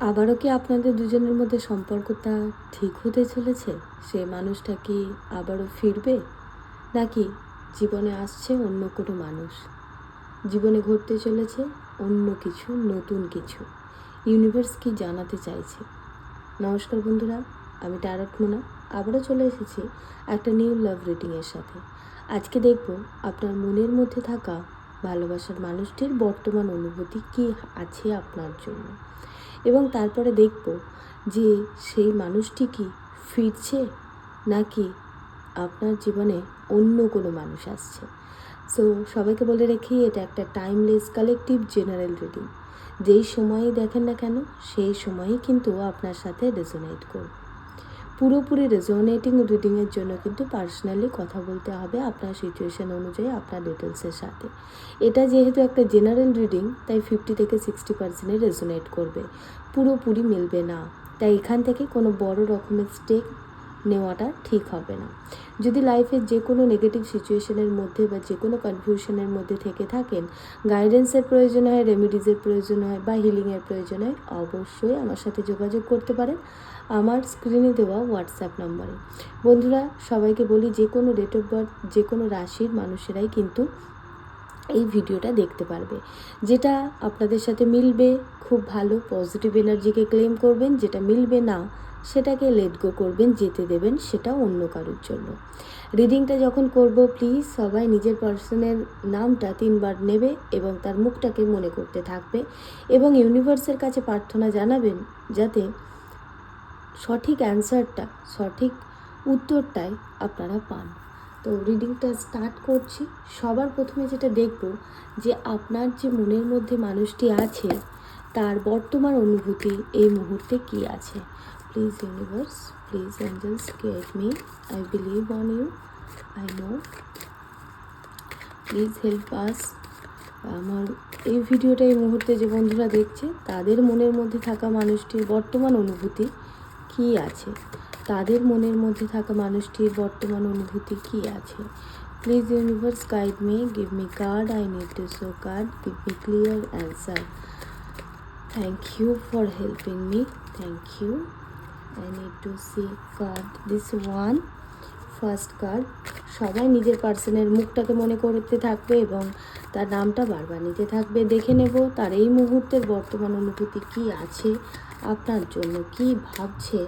আবারও কি আপনাদের দুজনের মধ্যে সম্পর্কটা ঠিক হতে চলেছে? সে মানুষটা কি আবারও ফিরবে? নাকি জীবনে আসছে অন্য কোনো মানুষ? জীবনে ঘটতে চলেছে অন্য কিছু, নতুন কিছু। ইউনিভার্স কি জানাতে চাইছে? নমস্কার বন্ধুরা, আমি ট্যারট মোনা। আবারও চলে এসেছি একটা নিউ লাভ রিডিংয়ের সাথে। আজকে দেখব আপনার মনের মধ্যে থাকা ভালোবাসার মানুষটির বর্তমান অনুভূতি কি আছে আপনার জন্য। এবং তারপরে দেখব যে সেই মানুষটি কি ফিরছে নাকি আপনার জীবনে অন্য কোনো মানুষ আসছে। সো সবাইকে বলে রেখি, এটা একটা টাইমলেস কালেকটিভ জেনারেল রিডিং যেই সময়ই দেখেন না কেন, সেই সময়ই কিন্তু আপনার সাথে রেজোনেট করবে। পুরোপুরি রেজোনেটিং রিডিংয়ের জন্য কিন্তু পার্সোনালি কথা বলতে হবে আপনার সিচুয়েশন অনুযায়ী, আপনার ডিটেলসের সাথে। এটা যেহেতু একটা জেনারেল রিডিং তাই ফিফটি থেকে সিক্সটি পার্সেন্টে রেজোনেট করবে। পুরোপুরি মিলবে না। তাই এখান থেকে কোনো বড় রকমের স্টেক নেওয়াটা ঠিক হবে না। যদি লাইফের যে কোনো নেগেটিভ সিচুয়েশনের মধ্যে বা যে কোনো কনফিউশনের মধ্যে থেকে থাকেন গাইডেন্সের প্রয়োজন হয় রেমিডিজের প্রয়োজন হয় বা হিলিংয়ের প্রয়োজন হয়, অবশ্যই আমার সাথে যোগাযোগ করতে পারেন। আমার স্ক্রিনে দেওয়া হোয়াটসঅ্যাপ নম্বরে। বন্ধুরা, সবাইকে বলি যে কোনো ডেট অফ বার্থ যে কোনো রাশির মানুষেরাই কিন্তু এই ভিডিওটা দেখতে পারবে। যেটা আপনাদের সাথে মিলবে, খুব ভালো পজিটিভ এনার্জিকে ক্লেম করবেন, যেটা মিলবে না, সেটাকে লেট গো করবেন, যেতে দেবেন সেটা অন্য কারোর জন্য। রিডিংটা যখন করব প্লিজ সবাই নিজের পার্সনের নামটা তিনবার নেবে এবং তার মুখটাকে মনে করতে থাকবে এবং ইউনিভার্সের কাছে প্রার্থনা জানাবেন, যাতে সঠিক অ্যান্সারটা, সঠিক উত্তরটাই আপনারা পান। তো রিডিংটা স্টার্ট করছি। সবার প্রথমে যেটা দেখব যে আপনার যে মনের মধ্যে মানুষটি আছে, তার বর্তমান অনুভূতি এই মুহূর্তে কি আছে? Please universe please angels get me I believe on you I know please help us আমার এই ভিডিওটা এই মুহূর্তে যে বন্ধুরা দেখছে, তাদের মনের মধ্যে থাকা মানুষটির বর্তমান অনুভূতি কি আছে? তাদের মনের মধ্যে থাকা মানুষটির বর্তমান অনুভূতি কি আছে? Please universe guide me give me card I need to show card give me clear answer thank you for helping me thank you I need to see card this one first card সবাই নিজের পার্সনের মুখটাকে মনে করতে থাকবে এবং তার নামটা বারবার নিতে থাকবে। দেখে নেব তার এই মুহূর্তের বর্তমান অনুভূতি কি আছে। আপনার জন্য কি ভাবছে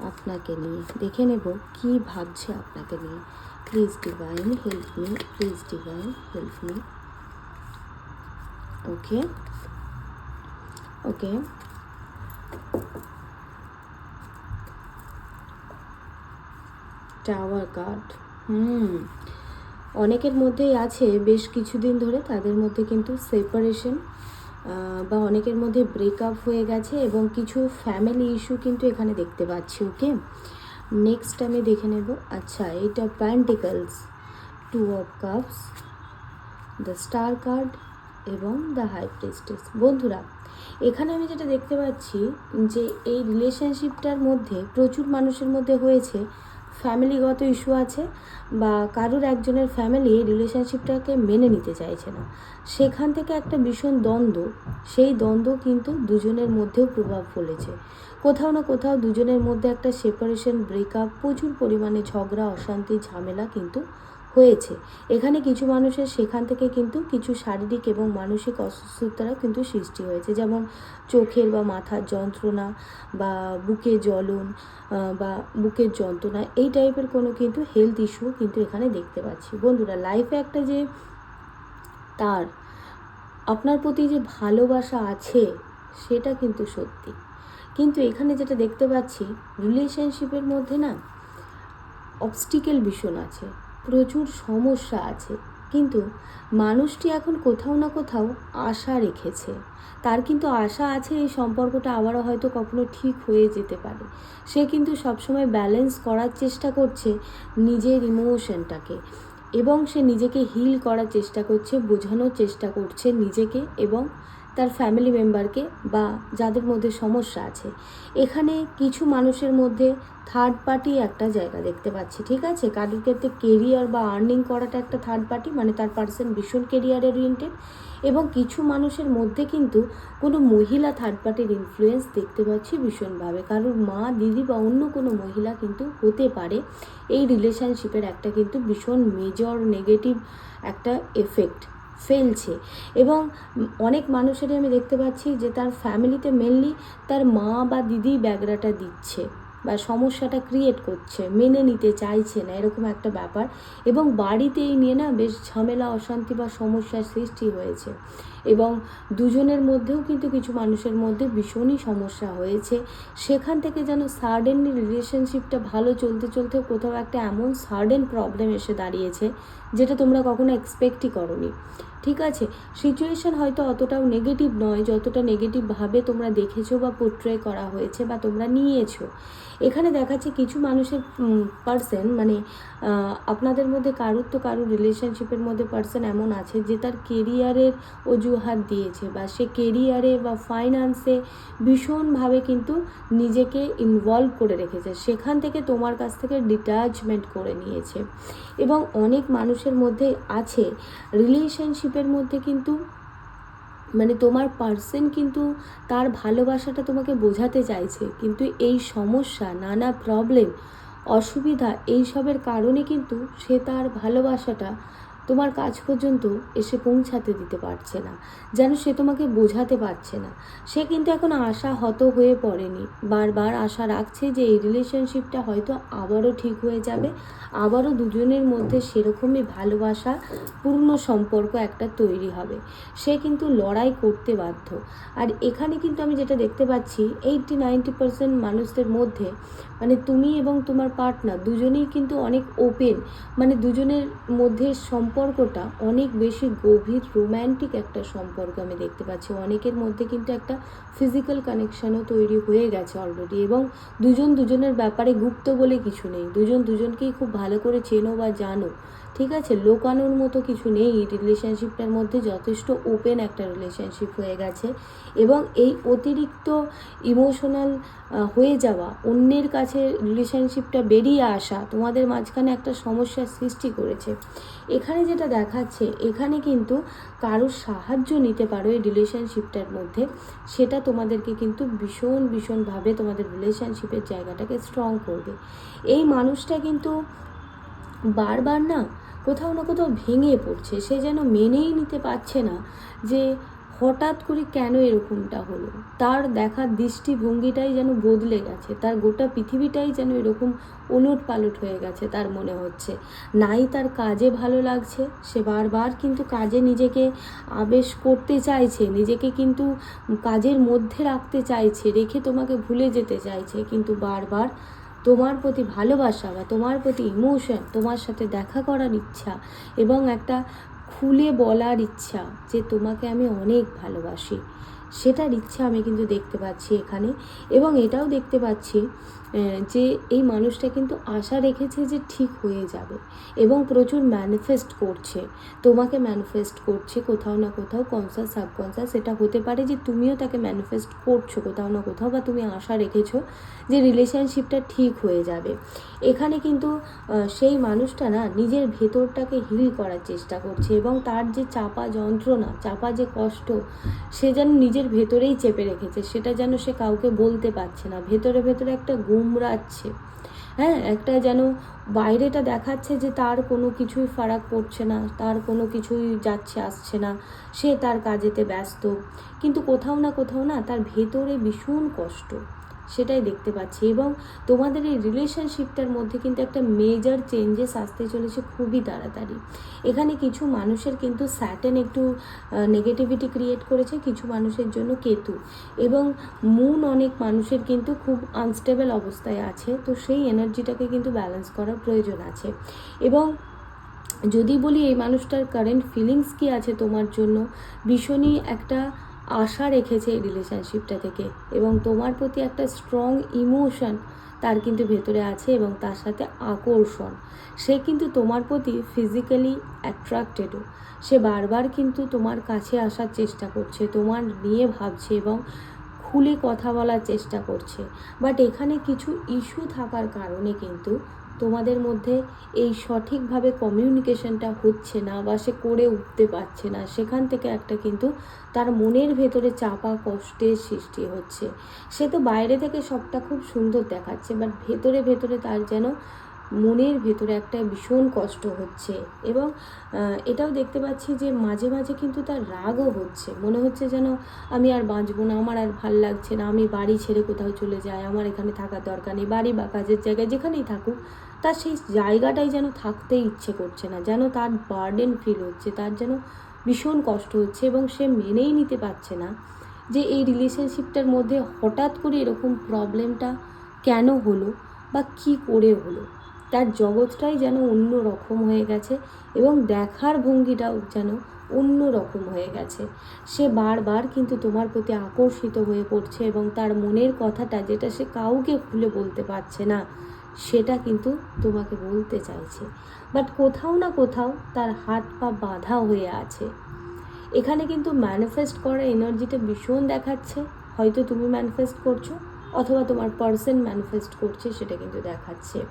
আপনাকে নিয়ে? দেখে নেব কি ভাবছে আপনাকে নিয়ে। Please divine help me please divine help me okay okay tower card hmm অনেকের মধ্যেই আছে, বেশ কিছুদিন ধরে তাদের মধ্যে কিন্তু সেপারেশন বা অনেকের মধ্যে ব্রেকআপ হয়ে গেছে এবং কিছু ফ্যামিলি ইস্যু কিন্তু এখানে দেখতে পাচ্ছি ওকে নেক্সট আমি দেখে নেব। আচ্ছা এটা pentacles two of cups the star card এবং দ্য হাই প্রেস্টেস বন্ধুরা, এখানে আমি যেটা দেখতে পাচ্ছি যে এই রিলেশনশিপটার মধ্যে প্রচুর মানুষের মধ্যে হয়েছে ফ্যামিলিগত ইস্যু আছে বা কারুর একজনের ফ্যামিলি রিলেশনশিপটাকে মেনে নিতে চাইছে না। সেখান থেকে একটা ভীষণ দ্বন্দ্ব। সেই দ্বন্দ্ব কিন্তু দুজনের মধ্যেও প্রভাব ফেলেছে। কোথাও না কোথাও দুজনের মধ্যে একটা সেপারেশন ব্রেকআপ প্রচুর পরিমাণে ঝগড়া, অশান্তি, ঝামেলা কিন্তু হয়েছে। এখানে কিছু মানুষের সেখান থেকে কিন্তু কিছু শারীরিক এবং মানসিক অসুস্থতারও কিন্তু সৃষ্টি হয়েছে। যেমন চোখের বা মাথার যন্ত্রণা বা বুকে জ্বলন বা বুকের যন্ত্রণা, এই টাইপের কোনো কিন্তু হেলথ ইস্যু কিন্তু এখানে দেখতে পাচ্ছি। বন্ধুরা লাইফে একটা যে তার, আপনার প্রতি যে ভালোবাসা আছে, সেটা কিন্তু সত্যি। কিন্তু এখানে যেটা দেখতে পাচ্ছি রিলেশনশিপের মধ্যে না অবস্টিকেল ভীষণ আছে। প্রচুর সমস্যা আছে। কিন্তু মানুষটি এখন কোথাও না কোথাও আশা রেখেছে। তার কিন্তু আশা আছে এই সম্পর্কটা আবারও হয়তো কখনো ঠিক হয়ে যেতে পারে। সে কিন্তু সবসময় ব্যালেন্স করার চেষ্টা করছে নিজের ইমোশনটাকে এবং সে নিজেকে হিল করার চেষ্টা করছে, বোঝানোর চেষ্টা করছে নিজেকে এবং তার ফ্যামিলি মেম্বারকে বা যাদের মধ্যে সমস্যা আছে। এখানে কিছু মানুষের মধ্যে থার্ড পার্টি একটা জায়গা দেখতে পাচ্ছি, ঠিক আছে? কারোর ক্ষেত্রে কেরিয়ার বা আর্নিং করাটা একটা থার্ড পার্টি মানে তার পার্সন ভীষণ কেরিয়ার ওরিয়েন্টেড এবং কিছু মানুষের মধ্যে কিন্তু কোনো মহিলা থার্ড পার্টির ইনফ্লুয়েন্স দেখতে পাচ্ছি ভীষণভাবে। কারোর মা, দিদি বা অন্য কোনো মহিলা কিন্তু হতে পারে। এই রিলেশনশিপের একটা কিন্তু ভীষণ মেজর নেগেটিভ একটা এফেক্ট ফেলছে। এবং অনেক মানুষেরই আমি দেখতে পাচ্ছি যে তার ফ্যামিলিতে মেনলি তার মা বা দিদি ব্যাগরাটা দিচ্ছে বা সমস্যাটা ক্রিয়েট করছে, মেনে নিতে চাইছে না, এরকম একটা ব্যাপার। এবং বাড়িতে এই নিয়ে না বেশ ঝামেলা, অশান্তি বা সমস্যার সৃষ্টি হয়েছে। এবং দুজনের মধ্যেও কিন্তু কিছু মানুষের মধ্যে ভীষণই সমস্যা হয়েছে। সেখান থেকে যেন সাডেনলি রিলেশনশিপটা ভালো চলতে চলতে কোথাও একটা এমন সাডেন প্রবলেম এসে দাঁড়িয়েছে, যেটা তোমরা কখনো এক্সপেক্টই করনি। ঠিক আছে? সিচুয়েশন হয়তো অতটাও নেগেটিভ নয়, যতটা নেগেটিভভাবে তোমরা দেখেছ বা পোট্রে করা হয়েছে বা তোমরা নিয়েছো। এখানে দেখাচ্ছে কিছু মানুষের পার্সন মানে আপনাদের মধ্যে কারুর তো কারুর রিলেশনশিপের মধ্যে পার্সন এমন আছে যে তার কেরিয়ারের অজুহাত দিয়েছে বা সে কেরিয়ারে বা ফাইন্যান্সে ভীষণভাবে কিন্তু নিজেকে ইনভলভ করে রেখেছে। সেখান থেকে তোমার কাছ থেকে ডিট্যাচমেন্ট করে নিয়েছে। এবং অনেক মানুষের মধ্যে আছে রিলেশনশিপের মধ্যে কিন্তু মানে তোমার পার্সন কিন্তু তার ভালোবাসাটা তোমাকে বোঝাতে চাইছে। কিন্তু এই সমস্যা, নানা প্রবলেম অসুবিধা, এইসবের কারণে কিন্তু সে তার ভালোবাসাটা তোমার কাজ পর্যন্ত এসে পৌঁছাতে দিতে পারছে না। যেন সে তোমাকে বোঝাতে পারছে না। সে কিন্তু এখন আশা হত হয়ে পড়েনি। বারবার আশা রাখছে যে এই রিলেশনশিপটা হয়তো আবারও ঠিক হয়ে যাবে। আবারও দুজনের মধ্যে সেরকমই ভালোবাসা, পূর্ণ সম্পর্ক একটা তৈরি হবে। সে কিন্তু লড়াই করতে বাধ্য। আর এখানে কিন্তু আমি যেটা দেখতে পাচ্ছি এইটটি নাইনটি পার্সেন্ট মানুষদের মধ্যে মানে তুমি এবং তোমার পার্টনার দুজনেই কিন্তু অনেক ওপেন মানে দুজনের মধ্যে সম্পর্কটা অনেক বেশি গভীর রোম্যান্টিক একটা সম্পর্ক আমি দেখতে পাচ্ছি। অনেকের মধ্যে কিন্তু একটা ফিজিক্যাল কানেকশানও তৈরি হয়ে গেছে অলরেডি এবং দুজন দুজনের ব্যাপারে গুপ্ত বলে কিছু নেই। দুজন দুজনকেই খুব ভালো করে চেনো বা জানো। ঠিক আছে, লোকানোর মতো কিছু নেই। এই রিলেশনশিপটার মধ্যে যথেষ্ট ওপেন একটা রিলেশনশিপ হয়ে গেছে এবং এই অতিরিক্ত ইমোশনাল হয়ে যাওয়া, অন্যের কাছে রিলেশনশিপটা বেরিয়ে আসা তোমাদের মাঝখানে একটা সমস্যার সৃষ্টি করেছে। এখানে যেটা দেখাচ্ছে, এখানে কিন্তু কারোর সাহায্য নিতে পারো এই রিলেশনশিপটার মধ্যে। সেটা তোমাদেরকে কিন্তু ভীষণ, ভীষণভাবে তোমাদের রিলেশনশিপের জায়গাটাকে স্ট্রং করবে। এই মানুষটা কিন্তু বারবার না কোথাও না কোথাও ভেঙে পড়ছে। সে যেন মেনেই নিতে পারছে না যে হঠাৎ করে কেন এরকমটা হলো। তার দেখার দৃষ্টিভঙ্গিটাই যেন বদলে গেছে। তার গোটা পৃথিবীটাই যেন এরকম ওলট পালট হয়ে গেছে তার মনে হচ্ছে। নাই তার কাজে ভালো লাগছে, সে বারবার কিন্তু কাজে নিজেকে আবেশ করতে চাইছে, নিজেকে কিন্তু কাজের মধ্যে রাখতে চাইছে, রেখে তোমাকে ভুলে যেতে চাইছে, কিন্তু বারবার তোমার প্রতি ভালোবাসা বা তোমার প্রতি ইমোশন তোমার সাথে দেখা করার ইচ্ছা এবং একটা খুলে বলার ইচ্ছা যে তোমাকে আমি অনেক ভালোবাসি, সেটার ইচ্ছা আমি কিন্তু দেখতে পাচ্ছি এখানে এবং এটাও দেখতে পাচ্ছি যে এই মানুষটা কিন্তু আশা রেখেছে যে ঠিক হয়ে যাবে এবং প্রচুর ম্যানিফেস্ট করছে। তোমাকে ম্যানিফেস্ট করছে কোথাও না কোথাও কনসাস সাবকনসাস এটা হতে পারে যে তুমিও তাকে ম্যানিফেস্ট করছ কোথাও না কোথাও বা তুমি আশা রেখেছো যে রিলেশনশিপটা ঠিক হয়ে যাবে। এখানে কিন্তু সেই মানুষটা না নিজের ভেতরটাকে হিল করার চেষ্টা করছে এবং তার যে চাপা যন্ত্রণা, চাপা যে কষ্ট, সে যেন নিজের ভেতরেই চেপে রেখেছে। সেটা যেন সে কাউকে বলতে পারছে না। ভেতরে ভেতরে একটা গুমরাচ্ছে হ্যাঁ একটা যেন বাইরেটা দেখাচ্ছে যে তার কোনো কিছুই ফারাক পড়ছে না, তার কোনো কিছুই যাচ্ছে, আসছে না। সে তার কাজেতে ব্যস্ত। কিন্তু কোথাও না কোথাও না তার ভেতরে ভীষণ কষ্ট। সেটাই দেখতে পাচ্ছি। এবং তোমাদের এই রিলেশনশিপটার মধ্যে কিন্তু একটা মেজর চেঞ্জেস আসতে চলেছে খুবই তাড়াতাড়ি। এখানে কিছু মানুষের কিন্তু স্যাটেন একটু নেগেটিভিটি ক্রিয়েট করেছে, কিছু মানুষের জন্য কেতু। এবং মুন অনেক মানুষের কিন্তু খুব আনস্টেবল অবস্থায় আছে, তো সেই এনার্জিটাকে কিন্তু ব্যালেন্স করার প্রয়োজন আছে। এবং যদি বলি এই মানুষটার কারেন্ট ফিলিংস কি আছে তোমার জন্য, ভীষণই একটা আশা রেখেছে এই রিলেশনশিপটা থেকে এবং তোমার প্রতি একটা স্ট্রং ইমোশন তার কিন্তু ভেতরে আছে এবং তার সাথে আকর্ষণ। সে কিন্তু তোমার প্রতি ফিজিক্যালি অ্যাট্রাক্টেডও সে বারবার কিন্তু তোমার কাছে আসার চেষ্টা করছে, তোমার নিয়ে ভাবছে এবং খুলে কথা বলার চেষ্টা করছে। বাট এখানে কিছু ইস্যু থাকার কারণে কিন্তু তোমাদের মধ্যে এই সঠিকভাবে কমিউনিকেশনটা হচ্ছে না বা সে করে উঠতে পারছে না, সেখান থেকে একটা কিন্তু তার মনের ভেতরে চাপা কষ্টের সৃষ্টি হচ্ছে। সে তো বাইরে থেকে সবটা খুব সুন্দর দেখাচ্ছে বাট ভেতরে ভেতরে তার যেন মনের ভেতরে একটা ভীষণ কষ্ট হচ্ছে। এবং এটাও দেখতে পাচ্ছি যে মাঝে মাঝে কিন্তু তার রাগও হচ্ছে। মনে হচ্ছে যেন আমি আর বাঁচবো না, আমার আর ভালো লাগছে না, আমি বাড়ি ছেড়ে কোথাও চলে যাই, আমার এখানে থাকার দরকার নেই, বাড়ি বা কাজের জায়গায় যেখানেই থাকুক তার সেই জায়গাটাই যেন থাকতেই ইচ্ছে করছে না, যেন তার বার্ডেন ফিল হচ্ছে, তার যেন ভীষণ কষ্ট হচ্ছে এবং সে মেনেই নিতে পারছে না যে এই রিলেশনশিপটার মধ্যে হঠাৎ করে এরকম প্রবলেমটা কেন হলো বা কি করে হলো? তার জগৎটাই যেন অন্য রকম হয়ে গেছে এবং দেখার ভঙ্গিটাও যেন অন্য রকম হয়ে গেছে। সে বারবার কিন্তু তোমার প্রতি আকর্ষিত হয়ে পড়ছে এবং তার মনের কথাটা যেটা সে কাউকে খুলে বলতে পারছে না। সেটা কিন্তু তোমাকে বলতে চাইছে। বাট কোথাও না কোথাও তার হাত পা বাঁধা হয়ে আছে। এখানে কিন্তু ম্যানিফেস্ট করা এনার্জিটা ভীষণ দেখাচ্ছে। হয়তো তুমি ম্যানিফেস্ট করছ, অথবা তোমার পার্সন ম্যানিফেস্ট করছে সেটা কিন্তু দেখাচ্ছে।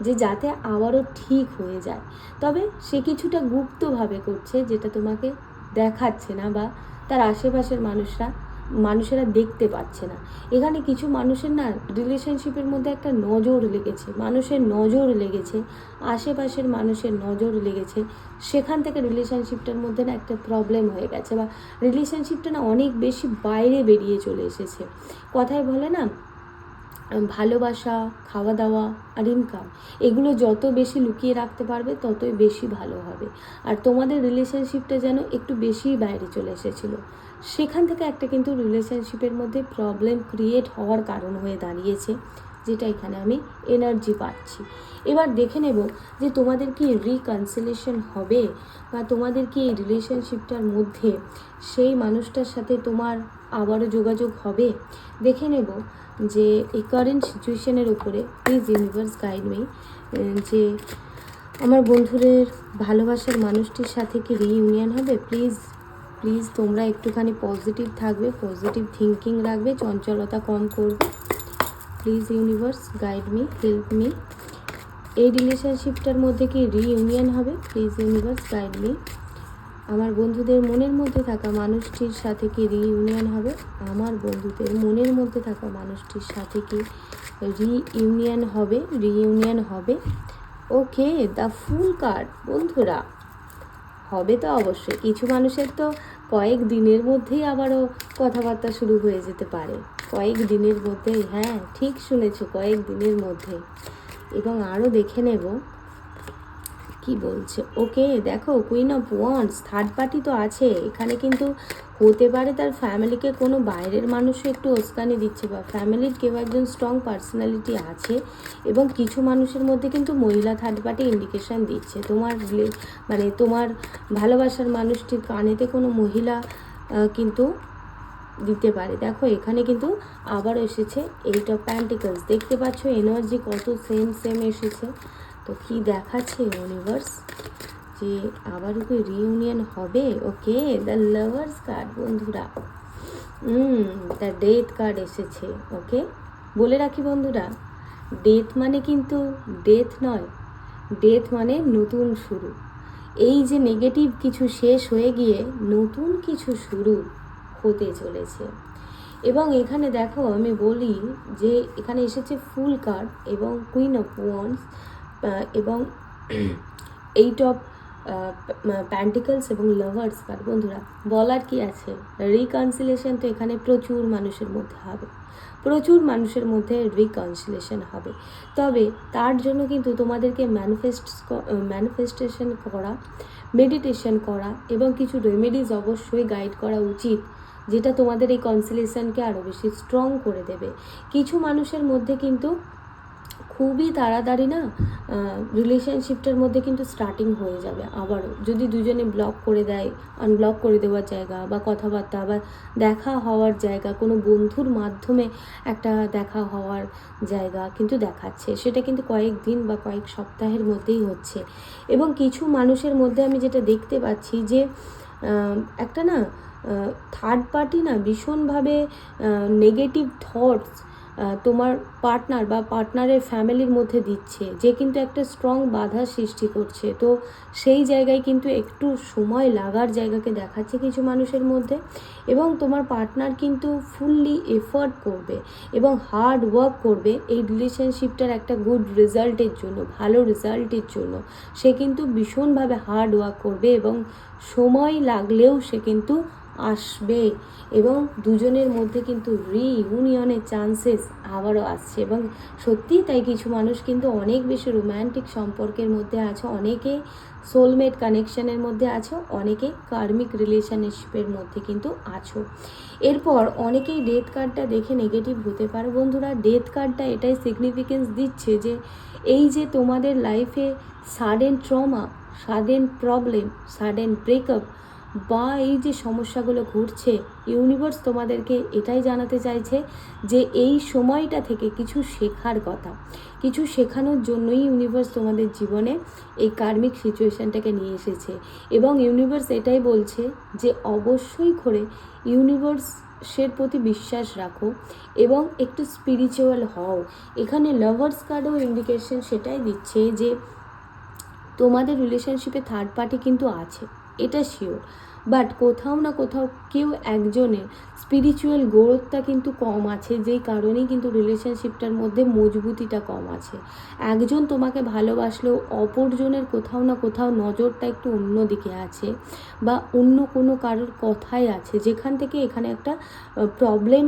যে যাতে আবারও ঠিক হয়ে যায়। তবে সে কিছুটা গুপ্তভাবে করছে যেটা তোমাকে দেখাচ্ছে না বা তার আশেপাশের মানুষরা মানুষেরা দেখতে পাচ্ছে না। এখানে কিছু মানুষের না রিলেশনশিপের মধ্যে একটা নজর লেগেছে। মানুষের নজর লেগেছে, আশেপাশের মানুষের নজর লেগেছে। সেখান থেকে রিলেশনশিপটার মধ্যে না একটা প্রবলেম হয়ে গেছে বা রিলেশনশিপটা না অনেক বেশি বাইরে বেরিয়ে চলে এসেছে। কথায় বলে না ভালোবাসা খাওয়া দাওয়া আর ইনকাম এগুলো যত বেশি লুকিয়ে রাখতে পারবে, ততই বেশি ভালো হবে। আর তোমাদের রিলেশনশিপটা যেন একটু বেশিই বাইরে চলে এসেছিল। সেখান থেকে একটা কিন্তু রিলেশনশিপের মধ্যে প্রবলেম ক্রিয়েট হওয়ার কারণ হয়ে দাঁড়িয়েছে, যেটা এখানে আমি এনার্জি পাচ্ছি। এবার দেখে নেব যে তোমাদের কি রিকনসিলেশন হবে, বা তোমাদের কি এই রিলেশনশিপটার মধ্যে সেই মানুষটার সাথে তোমার আবারও যোগাযোগ হবে। দেখে নেব যে এই কারেন্ট সিচুয়েশনের উপরে প্লিজ ইউনিভার্স গাইড মি যে আমার বন্ধুদের ভালোবাসার মানুষটির সাথে কি রিইউনিয়ন হবে? প্লিজ প্লিজ তোমরা একটুখানি পজিটিভ থাকবে পজিটিভ থিঙ্কিং রাখবে, চঞ্চলতা কম করবে। Please universe guide me help me এই রিলেশনশিপটার মধ্যে কি রিইউনিয়ন হবে? প্লিজ ইউনিভার্স গাইড মি আমার বন্ধুদের মনের মধ্যে থাকা মানুষটির সাথে কি রিইউনিয়ন হবে? আমার বন্ধুদের মনের মধ্যে থাকা মানুষটির সাথে কি রিইউনিয়ন হবে? রিইউনিয়ন হবে? ওকে দ্য ফুল কার্ড বন্ধুরা। হবে তো অবশ্যই। কিছু মানুষের তো কয়েক দিনের মধ্যেই আবারও কথাবার্তা শুরু হয়ে যেতে পারে। কয়েক দিনের মধ্যেই হ্যাঁ ঠিক শুনেছো, কয়েক দিনের মধ্যে। এবং আরও দেখে নেব কি বলছে? ওকে, দেখো queen of wands third party তো আছে। এখানে কিন্তু হতে পারে তার ফ্যামিলিকে কোনো বাইরের মানুষও একটু উস্কানি দিচ্ছে বা ফ্যামিলির কেউ একজন স্ট্রং পার্সোনালিটি আছে এবং কিছু মানুষের মধ্যে কিন্তু মহিলা থার্ড পার্টি ইন্ডিকেশন দিচ্ছে। তোমার মানে তোমার ভালোবাসার মানুষটির কানেতে কোনো মহিলা কিন্তু দিতে পারে। দেখো, এখানে কিন্তু আবার এসেছে এইট অফ প্যান্টিকলস দেখতে পাচ্ছ এনার্জি কত সেম সেম এসেছে। তো কি দেখাচ্ছে ইউনিভার্স যে আবার কি রিউনিয়ন হবে? ওকে? দ্য লাভার্স কার্ড বন্ধুরা। হুম দ্য ডেথ কার্ড এসেছে ওকে বলে রাখি বন্ধুরা ডেথ মানে কিন্তু ডেথ নয়। ডেথ মানে নতুন শুরু। এই যে নেগেটিভ কিছু শেষ হয়ে গিয়ে নতুন কিছু শুরু হতে চলেছে। এবং এখানে দেখো আমি বলি যে এখানে এসেছে ফুল কার্ড এবং কুইন অফ ওয়ান্স এবং এইট অফ প্যান্টিকলস এবং লাভার্স কার্ড বন্ধুরা, বলার কি আছে? রিকনসিলেশন তো এখানে প্রচুর মানুষের মধ্যে হবে। প্রচুর মানুষের মধ্যে রিকনসিলেশন হবে। তবে তার জন্য কিন্তু তোমাদেরকে ম্যানিফেস্ট ম্যানিফেস্টেশন করা মেডিটেশন করা এবং কিছু রেমেডিজ অবশ্যই গাইড করা উচিত, যেটা তোমাদের এই কনসিলেশনকে আরও বেশি স্ট্রং করে দেবে। কিছু মানুষের মধ্যে কিন্তু খুবই তাড়াতাড়ি না রিলেশনশিপটার মধ্যে কিন্তু স্টার্টিং হয়ে যাবে আবারও। যদি দুজনে ব্লক করে দেয় আনব্লক করে দেওয়ার জায়গা বা কথাবার্তা বা দেখা হওয়ার জায়গা, কোনো বন্ধুর মাধ্যমে একটা দেখা হওয়ার জায়গা কিন্তু দেখাচ্ছে। সেটা কিন্তু কয়েক দিন বা কয়েক সপ্তাহের মধ্যেই হচ্ছে। এবং কিছু মানুষের মধ্যে আমি যেটা দেখতে পাচ্ছি যে একটা না থার্ড পার্টি না ভীষণভাবে নেগেটিভ থটস তোমার পার্টনার বা পার্টনারের ফ্যামিলির মধ্যে দিচ্ছে, যে কিন্তু একটা স্ট্রং বাধা সৃষ্টি করছে। তো সেই জায়গায় কিন্তু একটু সময় লাগার জায়গাকে দেখাচ্ছে কিছু মানুষের মধ্যে এবং তোমার পার্টনার কিন্তু ফুললি এফোর্ট করবে এবং হার্ড ওয়ার্ক করবে এই রিলেশনশিপটার একটা গুড রেজাল্টের জন্য, ভালো রেজাল্টের জন্য। সে কিন্তু ভীষণভাবে হার্ড ওয়ার্ক করবে এবং সময় লাগলেও সে কিন্তু আসবে। এবং দুজনের মধ্যে কিন্তু রিইউনিয়নের চান্সেস আবারও আসছে। এবং সত্যিই তাই কিছু মানুষ কিন্তু অনেক বেশি রোম্যান্টিক সম্পর্কের মধ্যে আছে, অনেকে সোলমেট কানেকশনের মধ্যে আছো, অনেকে কার্মিক রিলেশনশিপের মধ্যে কিন্তু আছো। এরপর অনেকেই ডেথ কার্ডটা দেখে নেগেটিভ হতে পারে। বন্ধুরা ডেথ কার্ডটা এটাই সিগনিফিকেন্স দিচ্ছে যে এই যে তোমাদের লাইফে sudden trauma sudden problem sudden breakup বা এই যে সমস্যাগুলো ঘটছে ইউনিভার্স তোমাদেরকে এটাই জানাতে চাইছে যে এই সময়টা থেকে কিছু শেখার কথা। কিছু শেখানোর জন্যই ইউনিভার্স তোমাদের জীবনে এই কার্মিক সিচুয়েশনটাকে নিয়ে এসেছে। এবং ইউনিভার্স এটাই বলছে যে অবশ্যই করে ইউনিভার্সের প্রতি বিশ্বাস রাখো এবং একটু স্পিরিচুয়াল হও। এখানে লাভার্স কার্ডও ইন্ডিকেশন সেটাই দিচ্ছে যে তোমাদের রিলেশনশিপে থার্ড পার্টি কিন্তু আছে। এটা শিওর বাট কোথাও না কোথাও কেউ একজনের স্পিরিচুয়াল গ্রোথটা কিন্তু কম আছে, যেই কারণেই কিন্তু রিলেশনশিপটার মধ্যে মজবুতিটা কম আছে। একজন তোমাকে ভালোবাসলেও অপরজনের কোথাও না কোথাও নজরটা একটু অন্য দিকে আছে বা অন্য কোনো কারোর কথাই আছে। যেখান থেকে এখানে একটা প্রবলেম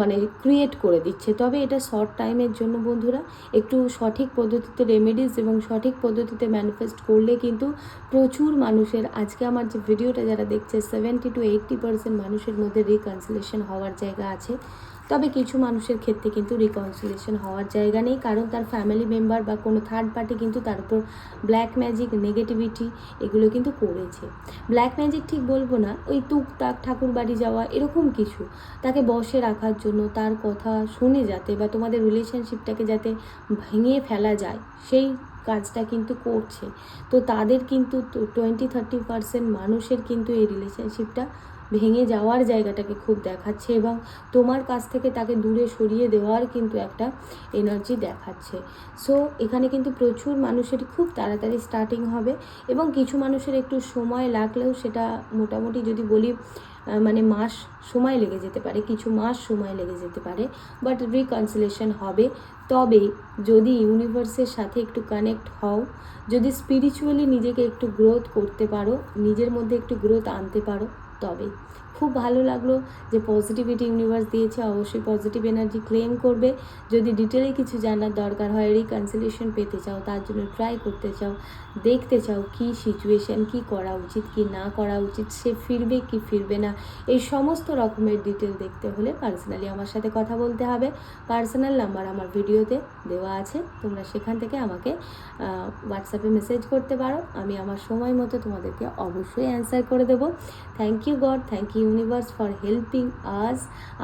মানে ক্রিয়েট করে দিচ্ছে। তবে এটা শর্ট টাইমের জন্য বন্ধুরা, একটু সঠিক পদ্ধতিতে রেমেডিস এবং সঠিক পদ্ধতিতে ম্যানিফেস্ট করলে কিন্তু প্রচুর মানুষের, আজকে আমার যে ভিডিওটা যারা দেখছে সেভেন্টি টু এইটটি পার্সেন্ট মানুষের মধ্যে রিকনসিলেশন হওয়ার জায়গা আছে। তবে কিছু মানুষের ক্ষেত্রে কিন্তু রিকনসিলেশন হওয়ার জায়গা নেই, কারণ তার ফ্যামিলি মেম্বার বা কোনো থার্ড পার্টি কিন্তু তার উপর ব্ল্যাক ম্যাজিক নেগেটিভিটি এগুলো কিন্তু করেছে। ব্ল্যাক ম্যাজিক ঠিক বলব না, ওই টুকটাক ঠাকুর বাড়ি যাওয়া এরকম কিছু, তাকে বসে রাখার জন্য তার কথা শুনে যাতে বা তোমাদের রিলেশনশিপটাকে যাতে ভেঙে ফেলা যায়, সেই কাজটা কিন্তু করছে। তো তাদের কিন্তু টোয়েন্টি থার্টি পার্সেন্ট মানুষের কিন্তু এই রিলেশনশিপটা ভেঙে যাওয়ার জায়গাটাকে খুব দেখাচ্ছে এবং তোমার কাছ থেকে তাকে দূরে সরিয়ে দেওয়ার কিন্তু একটা এনার্জি দেখাচ্ছে। সো এখানে কিন্তু প্রচুর মানুষের খুব তাড়াতাড়ি স্টার্টিং হবে এবং কিছু মানুষের একটু সময় লাগলেও সেটা মোটামুটি যদি বলি মানে মাস সময় লেগে যেতে পারে, কিছু মাস সময় লেগে যেতে পারে বাট রিকনসিলেশন হবে। তবে যদি ইউনিভার্সের সাথে একটু কানেক্ট হও, যদি স্পিরিচুয়ালি নিজেকে একটু গ্রোথ করতে পারো, নিজের মধ্যে একটু গ্রোথ আনতে পারো তবে খুব ভালো লাগল যে পজিটিভিটি ইউনিভার্স দিয়েছে, অবশ্যই পজিটিভ এনার্জি ক্লেম করবে। যদি ডিটেলে কিছু জানার দরকার হয় রিকনসিলেশন পেতে চাও, তার জন্য ট্রাই করতে চাও, দেখতে চাও কি সিচুয়েশন কি করা উচিত, কি না করা উচিত, সে ফিরবে কি ফিরবে না, এই সমস্ত রকমের ডিটেল দেখতে হলে পার্সোনালি আমার সাথে কথা বলতে হবে। পার্সোনাল নাম্বার আমার ভিডিওতে দেওয়া আছে, তোমরা সেখান থেকে আমাকে হোয়াটসঅ্যাপে মেসেজ করতে পারো। আমি আমার সময় মতো তোমাদেরকে অবশ্যই অ্যান্সার করে দেবো। Thank you God thank you universe for helping us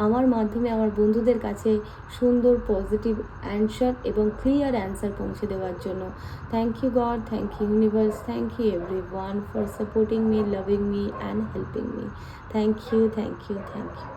আমার মাধ্যমে আমার বন্ধুদের কাছে সুন্দর পজিটিভ অ্যান্সার এবং ক্লিয়ার অ্যান্সার পৌঁছে দেওয়ার জন্য। Thank you God thank you universe thank you everyone for supporting me loving me and helping me thank you thank you thank you